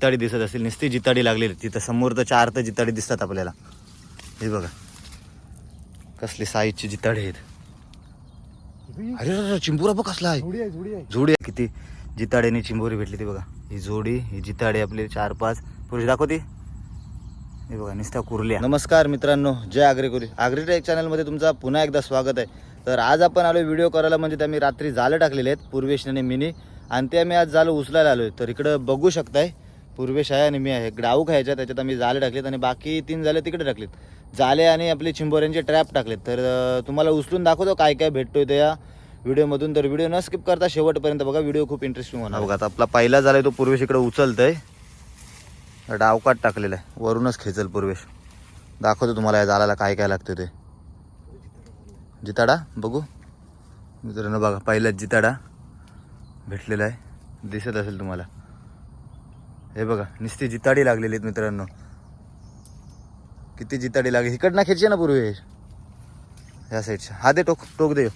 जिताडी दिसत असेल नुसती जिताडी लागलेली तिथं समोर तर चार तर जिताडी दिसतात आपल्याला. हे बघा. कसली साईजची जिताडी आहेत. अरे चिंबुरा बघ कसला आहे. जोडी आहे जोडी आहे. जोडी आहे. किती जिताड्याने चिंबोरी भेटली ती बघा. ही जोडी ही जिताडे आपले चार पाच. पुरुष दाखवते हे बघा निस्त्या कुर्ल्या. नमस्कार मित्रांनो जय आग्रेकुरी आग्री टेक चॅनलमध्ये तुमचा पुन्हा एकदा स्वागत आहे. तर आज आपण आलो व्हिडिओ करायला म्हणजे ते आम्ही रात्री जालं टाकलेले आहेत पूर्वेश आणि मिनी. आणि ते आम्ही आज जालं उचलायला आलो तर इकडं बघू शकताय. पूर्वेश आहे आणि मी आहे. डाऊ ह्याच्यात त्याच्यात आम्ही जाले टाकलेत आणि बाकी तीन जाले तिकडे टाकलेत. जाले आणि आपले चिंबोऱ्यांचे ट्रॅप टाकलेत. तर तुम्हाला उचलून दाखवतो काय काय भेटतोय त्या या व्हिडिओमधून. तर व्हिडिओ न स्किप करता शेवटपर्यंत बघा व्हिडिओ खूप इंटरेस्टिंग होणार. बघा आता आपला पहिला झालाय तो पूर्वेश इकडे उचलतोय. डावकाट टाकलेला आहे. वरूनच खेचल पूर्वेश. दाखवतो तुम्हाला या जालाला काय काय लागतं ते. जिताडा बघू. मित्रांनो बघा पहिलाच जिताडा भेटलेला आहे. दिसत असेल तुम्हाला. हे बघा नुसती जिताडी लागलेली आहेत मित्रांनो. किती जिताडी लागली. इकडनं खेचे ना पूर्वेश ह्या साईडच्या हा दे टोक टोक दे.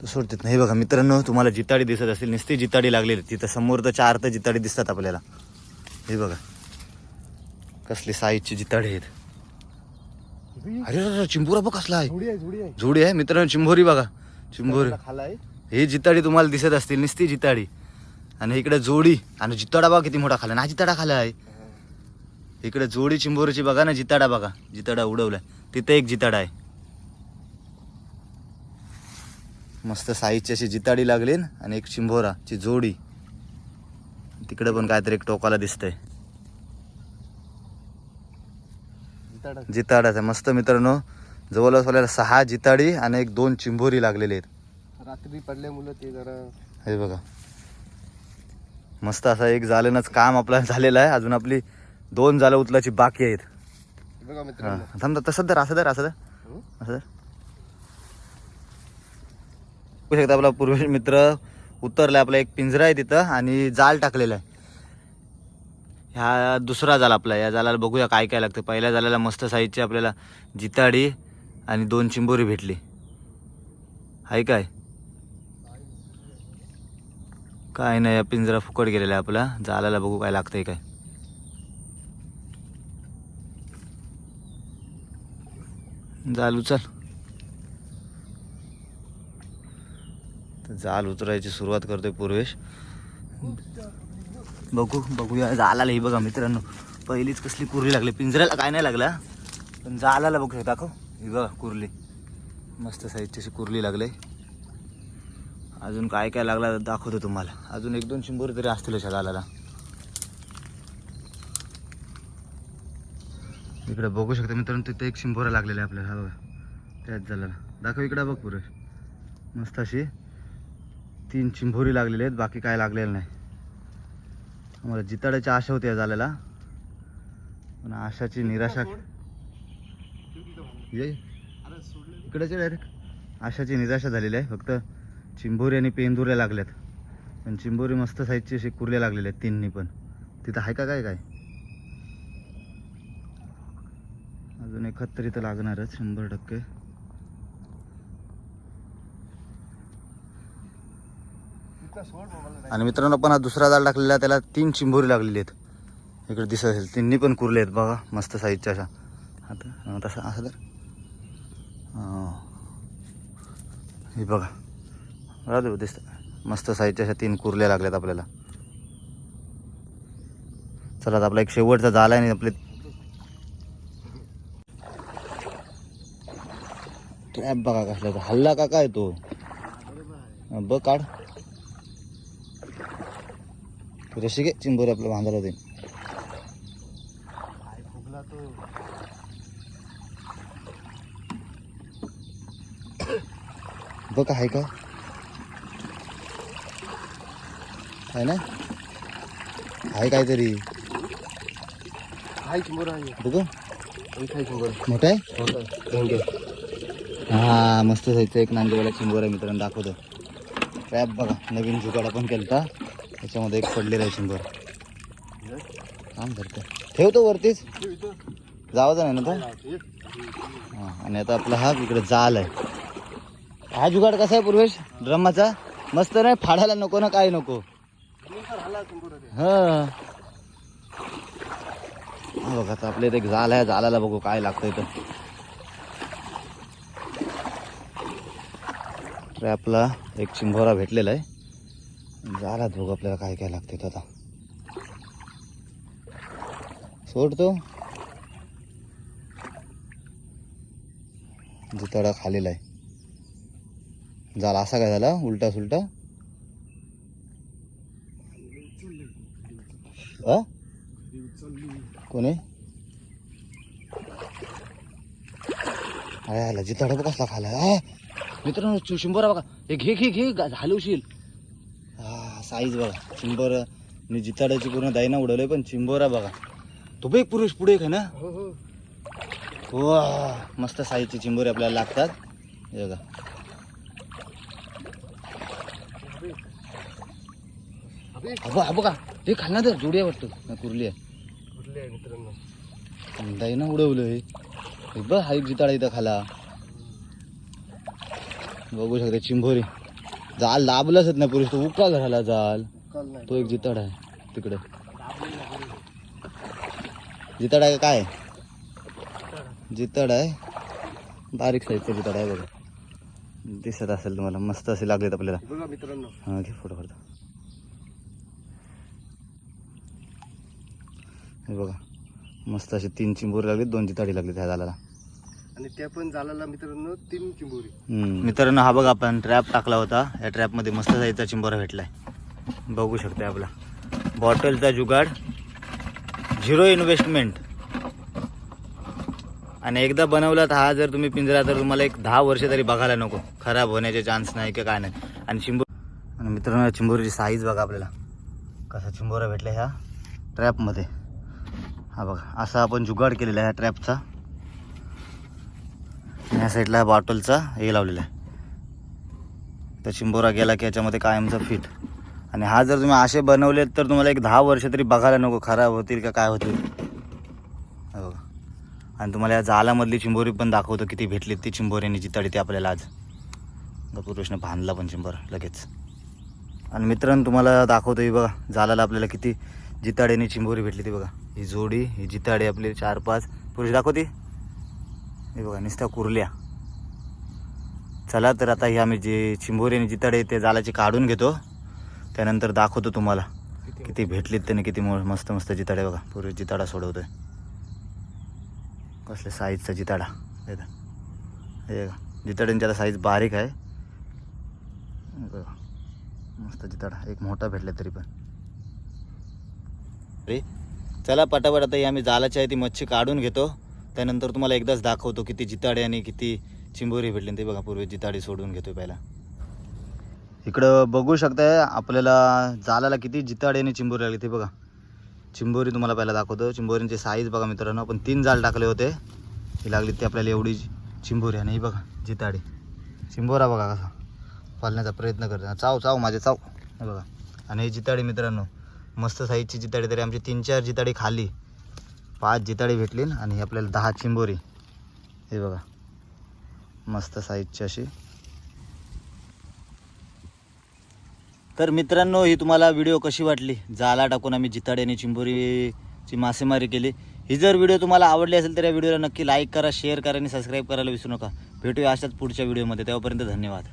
तो सोडतात नाही. बघा मित्रांनो तुम्हाला जिताडी दिसत असेल नुसती जिताडी लागलेली तिथं समोर तर चार तर जिताडी दिसतात आपल्याला. हे बघा. कसली साईजची जिताडी आहेत. अरे चिंबोरा बघ कसला आहे. जोडी आहे मित्रांनो चिंबोरी बघा. चिंबोरी. ही जिताडी तुम्हाला दिसत असतील नुसती जिताडी. आणि इकडे जोडी. आणि जिताडा बघा किती मोठा खाला ना जिताडा खाला आहे इकडे जोडी चिंबोरीची बघा ना जिताडा बघा. जिताडा उडवलाय. तिथे एक जिताडा आहे. मस्त साईजची अशी जिताडी लागली आणि एक चिंबोराची जोडी. तिकडे पण काहीतरी एक टोकाला दिसतंय. जिताडा. जिताडाचा. मस्त मित्रांनो जवळपास आपल्याला सहा जिताडी आणि एक दोन चिंबोरी लागलेले आहेत. रात्री पडले मुलं ते जरा. हे बघा. मस्त असा एक जालेनच काम आपलं झालेलं आहे. अजून आपली दोन जालं उचलाची बाकी आहेत. बघा हा. मित्रांनो थांब तसं तर असं तर असं तर हं? असं बघू शकता आपला पूर्वेश मित्र उतरलाय आपला एक पिंजरा आहे तिथं आणि जाल टाकलेला आहे. ह्या दुसरा जाल आपला या जालाला बघूया काय काय लागतं. पहिल्या जालाला मस्त साईजची आपल्याला जिताडी आणि दोन चिंबोरी भेटली. आहे काय? काय नाही या पिंजरा फुकट गेलेला आहे आपला. जालाला बघू काय लागतंय काय. जाल उचल तर जाल उतरायची सुरुवात करतोय पूर्वेश. बघू बघूया जालाला ही बघा मित्रांनो पहिलीच कसली कुर्ली लागली. पिंजऱ्याला काय नाही लागला. पण जालाला बघू शकता दाखव. ही बघा कुर्ली. मस्त साईजची कुर्ली लागली. अजून काय काय लागला दाखवतो तुम्हाला. अजून एक दोन शिंबोरी तरी असतील अशा जालाला इकडे बघू शकता मित्रांनो तिथे एक शिंबोरा लागलेला आहे आपल्याला हा बघा. त्याच झाला दाखव इकडे बघ पुरे मस्त अशी तीन चिंभोरी लागलेली आहेत बाकी काय लागलेलं नाही. आम्हाला जिताड्याची आशा होती या झालेला. पण आशाची निराशा ये. इकडेच डायरेक्ट आशाची निराशा झालेली आहे फक्त चिंबोरी आणि पेंदुऱ्या लागल्यात. पण चिंबोरी मस्त साईजची अशी कुर्ल्या लागलेल्या आहेत तिन्ही पण. तिथं आहे का काय काय? अजून एखाद तरी तर लागणारच शंभर टक्के. आणि मित्रांनो पण हा दुसरा जाळ टाकलेला त्याला तीन चिंबोरी लागलेली आहेत. इकडे दिसत असेल तिन्ही पण कुरले आहेत बघा मस्त साईजच्या अशा. आता तसं असं तर. हे बघा. राहू दिसतं मस्त साईजच्या अशा तीन कुर्ल्या लागल्यात आपल्याला. चला आता आपला एक शेवटचा झाला नाही आपले ट्रॅप बघा कसला हल्ला का काय तो. बघ काढ. रशी घे चिंबोरी आपल्या बांधायला होते बघ आहे का? आहे ना? आहे काहीतरी. बघ मोठा आहे? हा मस्त जायचं एक नांदेवाला चिंबोर आहे मित्रांनो दाखवतो. ट्रॅप बघा नवीन जुगाडा पण केलता. त्याच्यामध्ये एक पडलेला आहे चिंबोर काम करतो ठेवतो वरतीच. जावाचा नाही ना तो. हा, आणि आता आपला हा इकडे जाल आहे. हा जुगाड कसा आहे पूर्वेश? ड्रमाचा? मस्त नाही? फाडायला नको ना काय नको. हा. बघा आता आपल्या इथे एक जाल आहे जालाला बघू काय लागतंय तर ट्रॅपला एक चिंभोरा भेटलेला आहे. जालात बघू आपल्याला काय काय लागतंय इथं आता. सोडतो जिताडा खालेला आहे. झाला असा काय झाला? उलटा सुलटा? अ कोणी अरे आला जिताडा बघ कसला खाला मित्रांनो शिंबोरा बघा हे घे घे घे हलवशील हा साईज बघा चिंबोर मी जिताड्याची पूर्ण दाईना उडवलंय पण चिंबोरा बघा तो बघ पुरुष पुढे आहे ना हो हो मस्त साईजचे चिंबोरे आपल्याला लागतात हे बघा हा बघा हा बघा ते खाल ना तर जोडी आहे वाटतं. ना कुर्ली आहे. आहे मित्रांनो. दाईना उडवलं हे. बघ हा एक जिताडा इथं खाला. बघू शकता चिंभोरी जाल दाबलाच नाही पुरुष तो उका झाला जाल. तो एक जिताड आहे तिकडे. जिताड आहे का काय? जिताड आहे. बारीक साईजचा जिताड आहे बघा. दिसत असेल तुम्हाला मस्त असे लागलेत आपल्याला. हे बघा मित्रांनो. हा घे फोटो काढतो. हे बघा. मस्त असे तीन चिंबोरी लागले दोन जिताडी लागली त्या झाडाला. आणि त्या पण झालेला मित्रांनो तीन चिंबोरी. मित्रांनो हा बघा आपण ट्रॅप टाकला होता. या ट्रॅपमध्ये मस्त साईजचा चिंबोरा भेटलाय. बघू शकता आपला. बॉटलचा जुगाड. झिरो इन्व्हेस्टमेंट आणि एकदा बनवला तर हा जर तुम्ही पिंजरा तर तुम्हाला एक दहा वर्ष तरी बघायला नको. खराब होण्याचे चान्स नाही की काय नाही. आणि चिंबो आणि मित्रांनो चिंबोरीची साईज बघा आपल्याला. कसा चिंबोरा भेटला ह्या ट्रॅपमध्ये हा बघा असा आपण जुगाड केलेला आहे ह्या ट्रॅपचा ह्या साईडला बॉटलचा हे लावलेला आहे. तर चिंबोरा गेला की याच्यामध्ये कायमचा फिट आणि हा जर तुम्ही असे बनवलेत तर तुम्हाला एक दहा वर्ष तरी बघायला नको खराब होतील का काय होतील. बघा. आणि तुम्हाला या जालामधली चिंबोरी पण दाखवतो किती भेटली ती चिंबोरीने आणि ती आपल्याला आज. पुरुषने बांधला पण चिंबोरा लगेच. आणि मित्रांनो तुम्हाला दाखवतो ही बघा जालाला आपल्याला किती जिताडी चिंबोरी भेटली ती बघा. ही जोडी ही जिताडी आपली चार पाच पुरुष दाखवते. हे बघा नुसत्या कुरल्या. चला तर आता ही आम्ही जे चिंबोरी आणि जिताडे ते जालाचे काढून घेतो. त्यानंतर दाखवतो तुम्हाला. किती भेटलीत त्याने किती मो- मस्त मस्त जिताडे बघा. पुरुष जिताडा सोडवतोय. कसल्या साईजचा जिताडा. हे बघा. हे जिताड्यांची आता साईज बारीक आहे. मस्त जिताडा. एक मोठा भेटला तरी पण. अरे चला पटापट आता ही आम्ही जालाची आहे ती मच्छी काढून घेतो. त्यानंतर तुम्हाला एकदाच दाखवतो किती जिताडे आणि किती चिंबोरी भेटले ते बघा पूर्वी जिताडे सोडून घेतो पहिला. इकडं बघू शकताय आपल्याला जालाला किती जिताडे आणि चिंबोरी लागली ते बघा. चिंबोरी तुम्हाला पहिला दाखवतो. चिंबोरींचे साईज बघा मित्रांनो आपण तीन जाल टाकले होते. ही लागली ती आपल्याला एवढी चिंबोरी आणि ही बघा जिताडे. चिंबोरा बघा कसा. पालण्याचा प्रयत्न करतो चाव चाव माझे चाव. हे बघा. आणि हे जिताडे मित्रांनो मस्त साईजची जिताडी तरी आमची तीन चार जिताडी खाली पाच जिताडी भेटली आणि आपल्याला दहा चिंबोरी. हे बघा. मस्त साईजची अशी. तर मित्रांनो ही तुम्हाला व्हिडिओ कशी वाटली? जाला टाकून आम्ही जिताडे आणि चिंबोरीची मासेमारी केली. ही जर व्हिडिओ तुम्हाला आवडली असेल तर या व्हिडिओला नक्की लाईक करा शेअर करा आणि सबस्क्राईब करायला विसरू नका. भेटूया अशाच पुढच्या व्हिडिओमध्ये. तेव्हापर्यंत धन्यवाद.